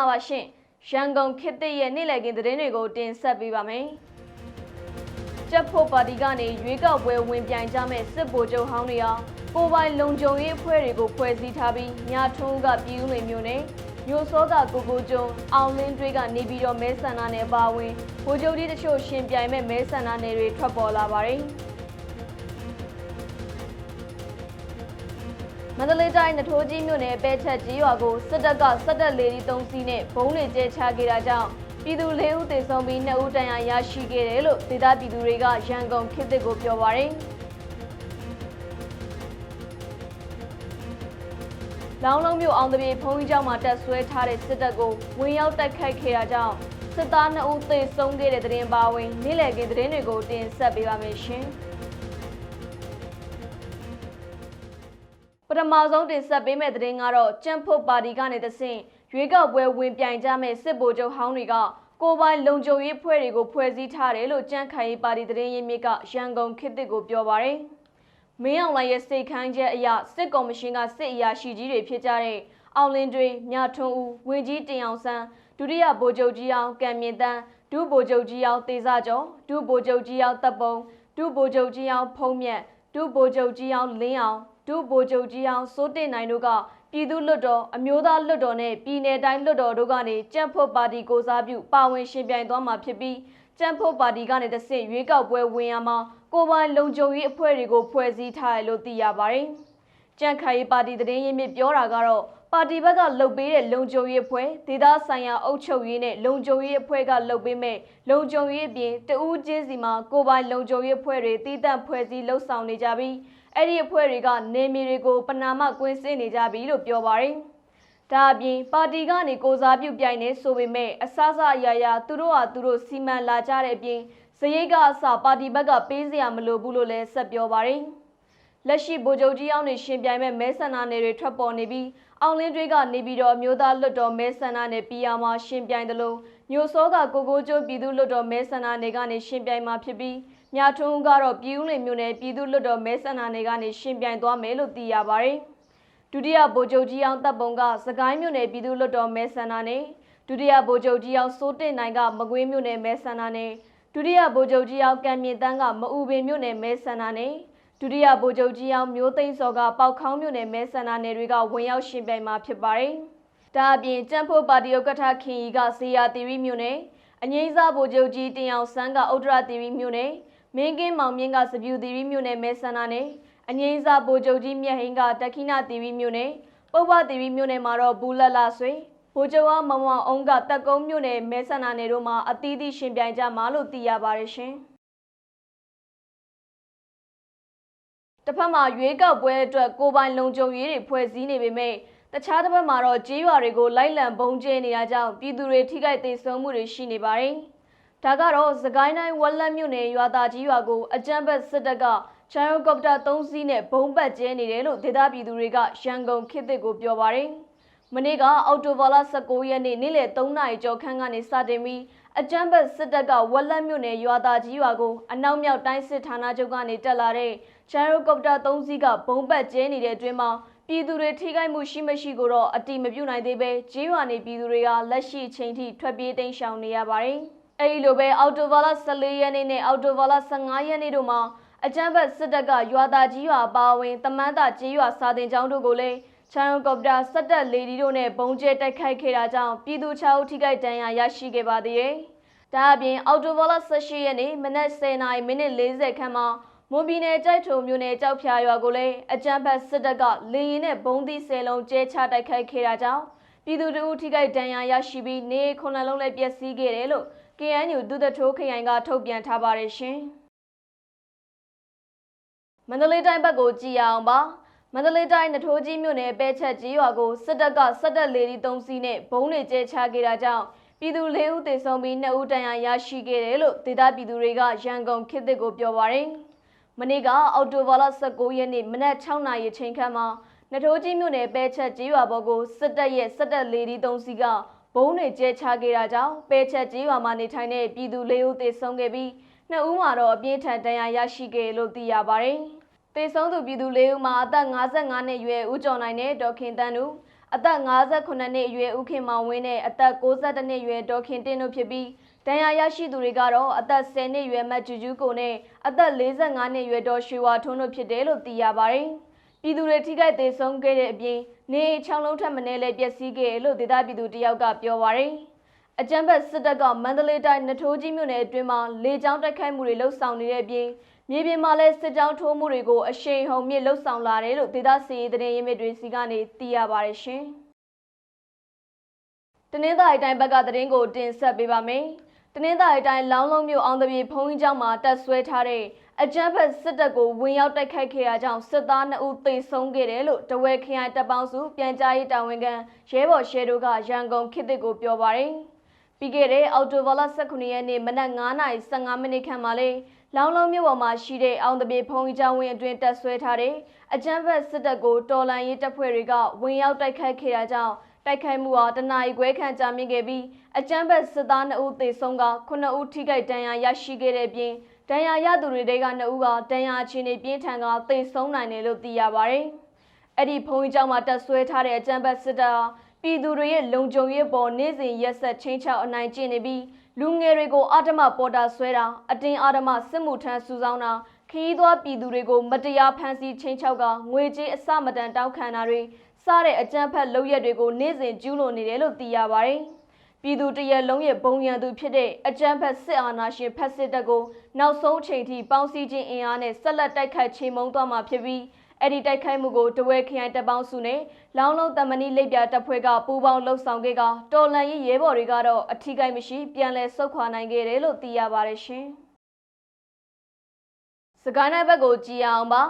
္ဂလာပါရှင်ရန်ကုန်ခေတ်သစ်ရဲ့နေ့လည်ခင်းသတင်းတွေကိုတင်ဆက်ပေးပါမယ်ကျက်ဖို့ပါတီကနေရွေးကောက်ပွဲဝင်ပြိုင်ကြမဲ့စစ်ဗိုလ်ချုပ်ဟောင်းတွေဟာကိုယ်ပိုင်လုံခြုံရေးအဖွဲ့တွေကိုဖွဲ့စည်းထားပြီးညထုံးကပြည်ဦးလွင်မျိုးနဲ့မျိုးစောကကိုကိုကျွန်းအောင်လင်းတွေးကနေပြီးတော့မဲဆန္ဒနယ်ပါဝင်ဗိုလ်ချုပ်ကြီးတချို့ရှင်ပြိုင်မဲ့မဲဆန္ဒနယ်တွေထွက်ပေါ်လာပါတယ် မန္တလေးတိုင်းနထိုးကြီးမြို့နယ်ပဲချက်ကြီးရွာကိုစစ်တပ်ကစစ်တပ်လေဒီ3စီးနဲ့ဘုံတွေကျဲချခဲ့တာကြောင့်ပြည်သူ၄ဦးသေဆုံးပြီး2ဦးဒဏ်ရာရရှိခဲ့တယ်လို့ဒေသပြည်သူတွေကရန်ကုန်ခေတ်သစ်ကိုပြောပါရယ်။လောင်းလုံးမြို့အောင်တပြေဖုံးကြီးကျောင်းမှာတက်ဆွဲထားတဲ့စစ်တပ်ကိုဝင်ရောက်တိုက်ခိုက်ခဲ့တာကြောင့်စစ်သား2ဦးသေဆုံးခဲ့တဲ့တဲ့ရင်ပါဝင်နေ့လည်ခင်းသတင်းတွေကိုတင်ဆက်ပေးပါမယ်ရှင်။ ပထမဆုံးတင်ဆက်ပေးမယ့်သတင်းကတော့ကျန်းဖုတ်ပါတီကနေတဆင့်ရွေးကောက်ပွဲဝင်ပြိုင်ကြမဲ့စစ်ဗိုလ်ချုပ်ဟောင်းတွေကကိုယ်ပိုင်လုံခြုံရေးဖွဲ့တွေကိုဖွဲ့စည်းထားတယ်လို့ကြန့်ခိုင်ရေးပါတီသတင်းရင်းမြစ်ကရန်ကုန်ခေတ်သစ်ကိုပြောပါရယ်မင်းအောင်လှိုင်ရဲ့စိတ်ခမ်းချက်အရစစ်ကော်မရှင်ကစစ်အရာရှိကြီးတွေဖြစ်ကြတဲ့အောင်လင်းတွေမြထွန်းဦးဝင်းကြီးတင်အောင်ဆန်းဒုတိယဗိုလ်ချုပ်ကြီးအောင်ကံမြင့်တန်းဒုဗိုလ်ချုပ်ကြီးအောင်တေစာကျော်ဒုဗိုလ်ချုပ်ကြီးအောင်တပ်ပုံဒုဗိုလ်ချုပ်ကြီးအောင်ဖုံးမြတ်ဒုဗိုလ်ချုပ်ကြီးအောင်လင်းအောင်ဒုဗိုလ်ချုပ်ကြီးအောင်စိုးတင်နိုင်တို့ကပြည်သူ့လွတ်တော်အမျိုးသားလွတ်တော်နဲ့ပြည်내တိုင်းလွတ်တော်တို့ကနေကြံ့ဖို့ပါတီကိုစားပြုပါဝင်ရှင်ပြိုင်သွားမှာဖြစ်ပြီးကြံ့ဖို့ပါတီကနေတဆင့်ရွေးကောက်ပွဲဝင်ရမှာကိုပိုင်လုံခြုံရေးအဖွဲ့တွေကိုဖွဲ့စည်းထားတယ်လို့သိရပါတယ်။ကြံ့ခိုင်ရေးပါတီသတင်းရင်းမြစ်ပြောတာကတော့ပါတီဘက်ကလှုပ်ပေးတဲ့လုံခြုံရေးအဖွဲ့ဒေသဆိုင်ရာအုပ်ချုပ်ရေးနဲ့လုံခြုံရေးအဖွဲ့ကလှုပ်ပေးမဲ့လုံခြုံရေးအပြင်တဦးချင်းစီမှာကိုပိုင်လုံခြုံရေးအဖွဲ့တွေတည်တံ့ဖွဲ့စည်းလှုပ်ဆောင်နေကြပြီး အဲ့ဒီအဖွဲ့တွေကနေမီတွေကိုပနာမကွင်းစင်းနေကြပြီလို့ပြောပါတယ်။ဒါအပြင်ပါတီကနေကိုစားပြုပြိုင်နေဆိုပေမဲ့အစစအရာရာသူတို့ဟာသူတို့စီမံလာကြတဲ့အပြင်စရိတ်ကအစပါတီဘက်ကပေးစရာမလိုဘူးလို့လည်းဆက်ပြောပါတယ်။လက်ရှိဗိုလ်ချုပ်ကြီးအောင်နေရှင်ပြိုင်မဲ့မဲဆန္ဒနယ်တွေထွက်ပေါ်နေပြီးအောင်လင်းတွေကနေပြီးတော့မျိုးသားလွတ်တော်မဲဆန္ဒနယ်ပြည်အောင်မှာရှင်ပြိုင်တယ်လို့မျိုးစောကကိုကိုကျိုးပြည်သူလွတ်တော်မဲဆန္ဒနယ်ကနေရှင်ပြိုင်မှာဖြစ်ပြီး မြထွန်းကတော့ပြည်ဦးလွင်မြို့နယ်ပြည်သူ့လွတ်တော်မဲဆန္ဒနယ်ကနေရှင်ပြိုင်သွားမယ်လို့သိရပါတယ်။ဒုတိယဗိုလ်ချုပ်ကြီးအောင်တပ်ပုံကစကိုင်းမြို့နယ်ပြည်သူ့လွတ်တော်မဲဆန္ဒနယ်ဒုတိယဗိုလ်ချုပ်ကြီးအောင်စိုးတင်နိုင်ကမကွေးမြို့နယ်မဲဆန္ဒနယ်ဒုတိယဗိုလ်ချုပ်ကြီးအောင်ကံမြင့်တန်းကမအူပင်မြို့နယ်မဲဆန္ဒနယ်ဒုတိယဗိုလ်ချုပ်ကြီးအောင်မျိုးသိန်းစောကပေါက်ခေါင်းမြို့နယ်မဲဆန္ဒနယ်တွေကဝင်ရောက်ရှင်ပြိုင်မှာဖြစ်ပါတယ်။ဒါအပြင်ကျန်းဖို့ပါတီဥက္ကဋ္ဌခင်ကြီးကဇေယျတီရီမြို့နယ်အငိမ့်စားဗိုလ်ချုပ်ကြီးတင်အောင်ဆန်းကဥဒရတီရီမြို့နယ် မင်းကင်းမောင်မြင့်ကစပြူတီရီမြို့နယ်မဲဆန္ဒနယ်အငိမ့်စားဗိုလ်ချုပ်ကြီးမြတ်ဟင်းကတခိနာတီရီမြို့နယ်ပုပ္ပတီရီမြို့နယ်မှာတော့ဘူးလက်လာဆွေဗိုလ်ချုပ်အောင်မမောင်အောင်ကတက်ကုန်းမြို့နယ်မဲဆန္ဒနယ်တို့မှာအသီးသီးရှင်ပြိုင်ကြမှာလို့သိရပါတယ်ရှင်တစ်ဖက်မှာရွေးကောက်ပွဲအတွက်ကိုပိုင်လုံခြုံရေးတွေဖွဲ့စည်းနေပေမဲ့တခြားတစ်ဖက်မှာတော့ကြေးရွာတွေကိုလိုက်လံပုံကျဲနေတာကြောင့်ပြည်သူတွေထိခိုက်ဒေဆုံးမှုတွေရှိနေပါတယ်။ ဒါကတော့သကိုင်းတိုင်းဝက်လက်မြို့နယ်ရွာသားကြီးရွာကိုအကြမ်းဖက်စစ်တပ်ကချန်ယိုကော်ပတာ၃စီးနဲ့ဘုံပတ်ကျဲနေတယ်လို့ဒေသပြည်သူတွေကရန်ကုန်ခေတ်သစ်ကိုပြောပါတယ်။မနေ့ကအော်တိုဘာလ19ရက်နေ့နေ့လယ်3နာရီကျော်ခန့်ကနေစတင်ပြီးအကြမ်းဖက်စစ်တပ်ကဝက်လက်မြို့နယ်ရွာသားကြီးရွာကိုအနောက်မြောက်တိုင်းစစ်ဌာနချုပ်ကနေတက်လာတဲ့ချန်ယိုကော်ပတာ၃စီးကဘုံပတ်ကျဲနေတဲ့အတွင်းမှာပြည်သူတွေထိခိုက်မှုရှိမရှိကိုတော့အတိမပြုနိုင်သေးပဲဂျေးရွာနေပြည်သူတွေကလက်ရှိချိန်ထိထွက်ပြေးတိမ်းရှောင်နေရပါတယ်။ အဲဒီလိုပဲအော်တိုဘာလ14ရက်နေ့နဲ့အော်တိုဘာလ15ရက်နေ့တို့မှာအကြမ်းဖက်စစ်တပ်ကရွာသားကြီးရွာပါဝင်တမန်းတာကြီးရွာစာတင်ကျောင်းတို့ကိုလည်းချန်ကော်ပတာစက်တက်လေဒီတို့နဲ့ဘုံကျဲတိုက်ခိုက်ခဲ့တာကြောင့်ပြည်သူ6ဦးထိခိုက်ဒဏ်ရာရရှိခဲ့ပါသေးတယ်။ဒါအပြင်အော်တိုဘာလ18ရက်နေ့မနက်10:40မိနစ်40ခန့်မှာမွန်ပြည်နယ်ကြိုက်ထုံမြို့နယ်ကြောက်ဖြာရွာကိုလည်းအကြမ်းဖက်စစ်တပ်ကလေရင်နဲ့ဘုံသီးဆယ်လုံးကျဲချတိုက်ခိုက်ခဲ့တာကြောင့်ပြည်သူတို့ထိခိုက်ဒဏ်ရာရရှိပြီးနေခုနှစ်လုံးလည်းပျက်စီးခဲ့တယ်လို့ KNU ဒုသထိုးခရိုင်ကထုတ်ပြန်ထားပါတယ်ရှင်။မန္တလေးတိုင်းဘက်ကိုကြည်အောင်ပါမန္တလေးတိုင်းနထိုးကြီးမြို့နယ်ပဲချက်ကြီးရွာကိုစစ်တပ်ကစစ်တပ်လေဒီ၃စီးနဲ့ဘုံတွေကျဲချခဲ့တာကြောင့်ပြည်သူ၄ဦးသေဆုံးပြီး2ဦးဒဏ်ရာရရှိခဲ့တယ်လို့ဒေသပြည်သူတွေကရန်ကုန်ခေတ်သစ်ကိုပြောပါရယ်။မနေ့ကအော်တိုဘာလ19ရက်နေ့မနက်6နာရီချိန်ခန့်မှာနထိုးကြီးမြို့နယ်ပဲချက်ကြီးရွာဘော်ကိုစစ်တပ်ရဲ့စစ်တပ်လေဒီ၃စီးက ဘုံတွေကျဲချခဲ့တာကြောင့်ပဲချက်ကြီးရွာမှာနေထိုင်တဲ့ပြည်သူ၄ဦးသေဆုံးခဲ့ပြီးနှစ်ဦးမှာတော့အပြင်းထန်ဒဏ်ရာရရှိခဲ့လို့သိရပါတယ်။သေဆုံးသူပြည်သူ၄ဦးမှာအသက်55နှစ်အရွယ်ဦးကျော်နိုင်နဲ့ဒေါခင်တန်းတို့အသက်58နှစ်အရွယ်ဦးခင်မောင်ဝင်းနဲ့အသက်62နှစ်အရွယ်ဒေါ်ခင်တင်းတို့ဖြစ်ပြီးဒဏ်ရာရရှိသူတွေကတော့အသက်10နှစ်အရွယ်မတ်ကျူကျူကိုနဲ့အသက်45နှစ်အရွယ်ဒေါ်ရွှေဝါထွန်းတို့ဖြစ်တယ်လို့သိရပါတယ်။ ပြည်သူတွေထိခိုက်သေးဆုံးခဲ့တဲ့အပြင်နေအိမ်6လုံးထပ်မံလဲပျက်စီးခဲ့တယ်လို့ဒေသပြည်သူတယောက်ကပြောပါရယ်။အကြံဖက်စစ်တပ်ကမန္တလေးတိုင်းနထိုးကြီးမြို့နယ်အတွင်းမှာလေကြောင်းတိုက်ခိုက်မှုတွေလှုပ်ဆောင်နေတဲ့အပြင်မြေပြင်မှာလည်းစစ်ကြောင်းထိုးမှုတွေကိုအရှိန်ဟုန်မြင့်လှုပ်ဆောင်လာတယ်လို့ဒေသစီရေးသတင်းရင်းမြစ်တွေစီကနေသိရပါတယ်ရှင်။တနင်္သာရီတိုင်းဘက်ကသတင်းကိုတင်ဆက်ပေးပါမယ်။တနင်္သာရီတိုင်းလောင်းလုံးမြို့အောင်တပြေဖုံးကြီးကျောင်းမှာတက်ဆွဲထားတဲ့ အကြမ်းဖက်စစ်တပ်ကိုဝင်ရောက်တိုက်ခိုက်ခဲ့တာကြောင့်စစ်သား2ဦးသေဆုံးခဲ့တယ်လို့တဝဲခရိုင်တပ်ပေါင်းစုပြန်ကြားရေးတာဝန်ခံရဲဘော်ရှဲတို့ကရန်ကုန်ခေတ်သစ်ကိုပြောပါရယ်။ပြီးခဲ့တဲ့အော်တိုဘာလ18ရက်နေ့မနက်9:15မိနစ်ခန့်မှာလေလောင်းလုံးမြို့ပေါ်မှာရှိတဲ့အောင်တပြေဖုံးကြီးကျောင်းဝင်းအတွင်းတက်ဆွဲထားတဲ့အကြမ်းဖက်စစ်တပ်ကိုတော်လန်ရေးတပ်ဖွဲ့တွေကဝင်ရောက်တိုက်ခိုက်ခဲ့တာကြောင့်တိုက်ခိုက်မှုဟာတနအီခွဲခန့်ကြာမြင့်ခဲ့ပြီးအကြမ်းဖက်စစ်သား2ဦးသေဆုံးက9ဦးထိခိုက်ဒဏ်ရာရရှိခဲ့တဲ့ပြင် ဒဏ်ရာရသူတွေတဲက2ဦးကဒဏ်ရာအခြေအနေပြင်းထန်ကသေဆုံးနိုင်တယ်လို့သိရပါတယ်။အဲ့ဒီဖုံးကြီးကျောင်းမှာတက်ဆွဲထားတဲ့အကြမ်းဖက်စစ်တပ်ဟာပြည်သူတွေရဲ့လုံခြုံရေးပေါ်နေ့စဉ်ရက်ဆက်ချင်းချောက်အနိုင်ကျင့်နေပြီးလူငယ်တွေကိုအာဓမပေါ်တာဆွဲတာအတင်းအာဓမစစ်မှုထမ်းစုဆောင်းတာခရီးသွားပြည်သူတွေကိုမတရားဖမ်းဆီးချင်းချောက်ကငွေကြေးအစမတန်တောင်းခံတာတွေစတဲ့အကြမ်းဖက်လုပ်ရက်တွေကိုနေ့စဉ်ကျူးလွန်နေတယ်လို့သိရပါတယ်။ ပြည်သူတရက်လုံးရဲ့ဘုံရန်သူဖြစ်တဲ့အကြမ်းဖက်စစ်အာဏာရှင်ဖက်စစ်တပ်ကိုနောက်ဆုံးအချိန်ထိပေါင်းစည်းခြင်းအင်အားနဲ့ဆက်လက်တိုက်ခိုက်ချေမှုန်းသွားမှာဖြစ်ပြီးအဲ့ဒီတိုက်ခိုက်မှုကိုတဝဲခရိုင်တပ်ပေါင်းစုနဲ့လောင်းလုံးတမဏိလိပ်ပြတပ်ဖွဲ့ကပူးပေါင်းလှုပ်ဆောင်ခဲ့ကတော်လန်ရေးရဲဘော်တွေကတော့အထီးကိုက်မရှိပြန်လည်ဆုတ်ခွာနိုင်ခဲ့တယ်လို့သိရပါတယ်ရှင်။စကိုင်းတိုင်းဘက်ကိုကြည်အောင်ပါ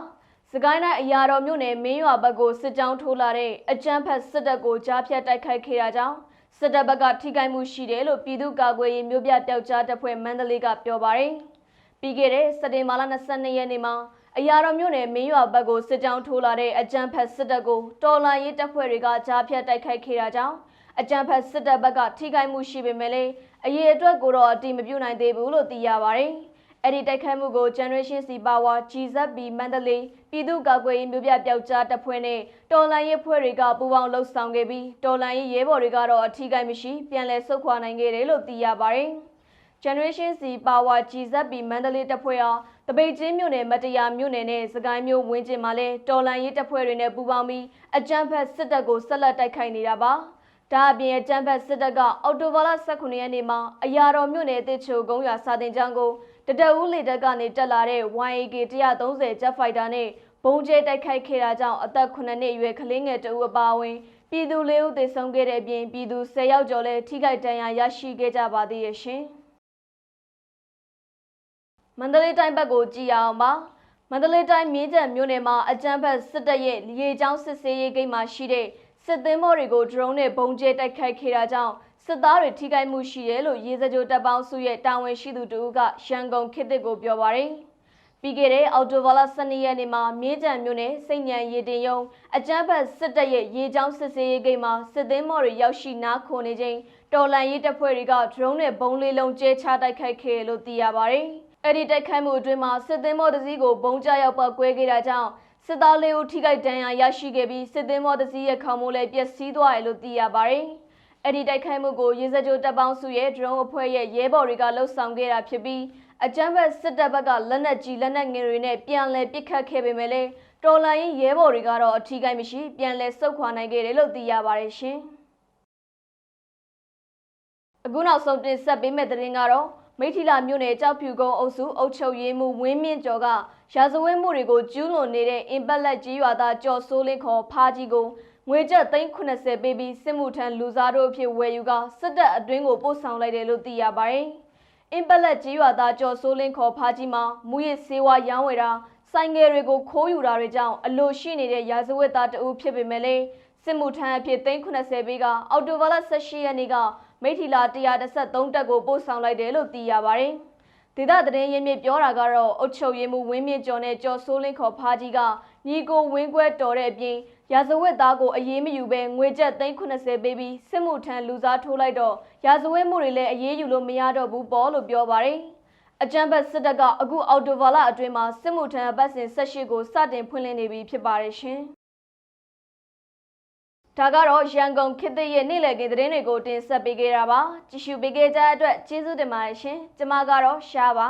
စကိုင်းတိုင်းအရာတော်မြို့နယ်မင်းရွာဘက်ကိုစစ်ကြောင်းထိုးလာတဲ့အကြမ်းဖက်စစ်တပ်ကိုကြားဖြတ်တိုက်ခိုက်ခဲ့တာကြောင့် စစ်တပ်ဘက်ကထိခိုက်မှုရှိတယ်လို့ပြည်သူ့ကာကွယ်ရေးမျိုးပြပျောက်ကြားတပ်ဖွဲ့မန္တလေးကပြောပါတယ်။ပြီးခဲ့တဲ့စက်တင်ဘာလ22ရက်နေ့မှာအရာတော်မြို့နယ်မင်းရွာဘက်ကိုစစ်ကြောင်းထိုးလာတဲ့အကြမ်းဖက်စစ်တပ်ကိုတော်လှန်ရေးတပ်ဖွဲ့တွေကကြားဖြတ်တိုက်ခိုက်ခဲ့တာကြောင့်အကြမ်းဖက်စစ်တပ်ဘက်ကထိခိုက်မှုရှိပေမဲ့လည်းအရေးအတွက်ကိုတော့အတိမပြုနိုင်သေးဘူးလို့သိရပါတယ်။ အဲ့ဒီတိုက်ခိုက်မှုကို Generation C Power GZB မန္တလေးပြည်သူ့ကာကွယ်ရေးမျိုးပြပျောက်ကြားတပ်ဖွဲ့နဲ့တော်လှန်ရေးဖွဲ့တွေကပူးပေါင်းလှုပ်ဆောင်ခဲ့ပြီးတော်လှန်ရေးရဲဘော်တွေကတော့အထီးကိုက်မရှိပြန်လည်ဆုတ်ခွာနိုင်ခဲ့တယ်လို့သိရပါတယ်။ Generation C Power GZB မန္တလေးတပ်ဖွဲ့ဟာတပိတ်ချင်းမြို့နယ်မတရားမြို့နယ်နဲ့စကိုင်းမြို့ဝင်းကျင်မှာလဲတော်လန်ရေးတပ်ဖွဲ့တွေနဲ့ပူးပေါင်းပြီးအကြမ်းဖက်စစ်တပ်ကိုဆက်လက်တိုက်ခိုက်နေတာပါ။ဒါအပြင်အကြမ်းဖက်စစ်တပ်ကအော်တိုဘာလ18ရက်နေ့မှာအရာတော်မြို့နယ်တစ်ချိုကုန်းရွာစာတင်ကျောင်းကို တတအူးလေတပ်ကနေတက်လာတဲ့ YAK 130 Jet Fighter နဲ့ဘုံကျဲတိုက်ခိုက်ခဲ့တာကြောင့်အသက်9နှစ်အရွယ်ကလေးငယ်တဦးအပါအဝင်ပြည်သူလေးဦးသေဆုံးခဲ့တဲ့အပြင်ပြည်သူ10ယောက်ကျော်လည်းထိခိုက်ဒဏ်ရာရရှိခဲ့ကြပါသေးရဲ့ရှင်။မန္တလေးတိုင်းဘက်ကိုကြည်အောင်ပါမန္တလေးတိုင်းမြင်းကြံမြို့နယ်မှာအကြမ်းဖက်စစ်တပ်ရဲ့ရေချောင်းစစ်ဆေးရေးဂိတ်မှာရှိတဲ့စစ်သင်းမော်တွေကိုဒရုန်းနဲ့ဘုံကျဲတိုက်ခိုက်ခဲ့တာကြောင့် စစ်သားတွေထိခိုက်မှုရှိတယ်လို့ရေစကြိုတပ်ပေါင်းစုရဲ့တာဝန်ရှိသူတို့ကရန်ကုန်ခေတ်သစ်ကိုပြောပါရယ်ပြီးခဲ့တဲ့အော်တိုဘာလ12ရက်နေ့မှာမြင်းကြံမြို့နယ်စိတ်ညံရေတင်ယုံအကြမ်းဖက်စစ်တပ်ရဲ့ရေချောင်းစစ်ဆေးရေးဂိတ်မှာစစ်သင်းမော်တွေရောက်ရှိနားခိုနေချိန်တော်လန်ရေးတပ်ဖွဲ့တွေကဒရုန်းနဲ့ဘုံလေးလုံးကျဲချတိုက်ခိုက်ခဲ့လို့သိရပါရယ်အဲ့ဒီတိုက်ခိုက်မှုအတွင်းမှာစစ်သင်းမော်တစည်းကိုဘုံကျရောက်ပောက်ကွဲခဲ့တာကြောင့်စစ်သားလေးဦးထိခိုက်ဒဏ်ရာရရှိခဲ့ပြီးစစ်သင်းမော်တစည်းရဲ့ခေါင်းမိုးလည်းပျက်စီးသွားတယ်လို့သိရပါတယ်။ အဲ့ဒီတိုက်ခိုက်မှုကိုရေစကြိုတပ်ပေါင်းစုရဲ့ဒရုန်းအဖွဲ့ရဲ့ရဲဘော်တွေကလှုပ်ဆောင်ခဲ့တာဖြစ်ပြီးအကြမ်းဖက်စစ်တပ်ဘက်ကလက်နက်ကြီးလက်နက်ငယ်တွေနဲ့ပြန်လည်ပစ်ခတ်ခဲ့ပေမဲ့လည်းတော်လိုင်းရင်ရဲဘော်တွေကတော့အထီးကိုက်မရှိပြန်လည်ဆုတ်ခွာနိုင်ခဲ့တယ်လို့သိရပါတယ်ရှင်။အခုနောက်ဆုံးတင်ဆက်ပေးမယ့်သတင်းကတော့မိထီလာမြို့နယ်ကြောက်ဖြူကုန်းအုပ်စုအုပ်ချုပ်ရေးမှူးဝင်းမြင့်ကျော်ကရာဇဝတ်မှုတွေကိုကျူးလွန်နေတဲ့အင်ပတ်လက်ကြီးရွာသားကျော်စိုးလင်းခေါ်ဖားကြီးကို ငွေကျပ်380ပေးပြီးစစ်မှုထမ်းလူစားတို့အဖြစ်ဝယ်ယူကစစ်တပ်အတွင်းကိုပို့ဆောင်လိုက်တယ်လို့သိရပါတယ်။အင်ပတ်လက်ကြီးရွာသားကျော်စိုးလင်းခေါ်ဖားကြီးမှာမူရစ်စေဝါရောင်းဝယ်တာဆိုင်ငယ်တွေကိုခိုးယူတာတွေကြောင့်အလိုရှိနေတဲ့ရာဇဝတ်သားတဦးဖြစ်ပေမဲ့လည်းစစ်မှုထမ်းအဖြစ်380ပေးကအော်တိုဘာလ18ရက်နေ့ကမိထီလာ133တက်ကိုပို့ဆောင်လိုက်တယ်လို့သိရပါတယ်။ဒေသသတင်းရင်းမြစ်ပြောတာကတော့အုတ်ချုပ်ရင်းမှုဝင်းမြင့်ကျော်နဲ့ကျော်စိုးလင်းခေါ်ဖားကြီးကညီကိုဝင်းခွဲတော်တဲ့အပြင် ရာဇဝတ်သားကိုအရေးမယူဘဲငွေကျပ်380ပေးပြီးစစ်မှုထမ်းလူစားထိုးလိုက်တော့ရာဇဝတ်မှုတွေလည်းအရေးယူလို့မရတော့ဘူးပေါ့လို့ပြောပါတယ်။အကြံဘတ်စစ်တပ်ကအခုအော်တိုဘာလအတွင်းမှာစစ်မှုထမ်းအပတ်စဉ်18ကိုစတင်ဖွင့်လှစ်နေပြီဖြစ်ပါတယ်ရှင်။ဒါကတော့ရန်ကုန်ခေတ်သစ်ရဲ့နေ့လည်ခင်းသတင်းတွေကိုတင်ဆက်ပေးခဲ့တာပါကြည့်ရှုပေးခဲ့ကြတဲ့အတွက်ကျေးဇူးတင်ပါတယ်ရှင်ကျမကတော့ရှားပါ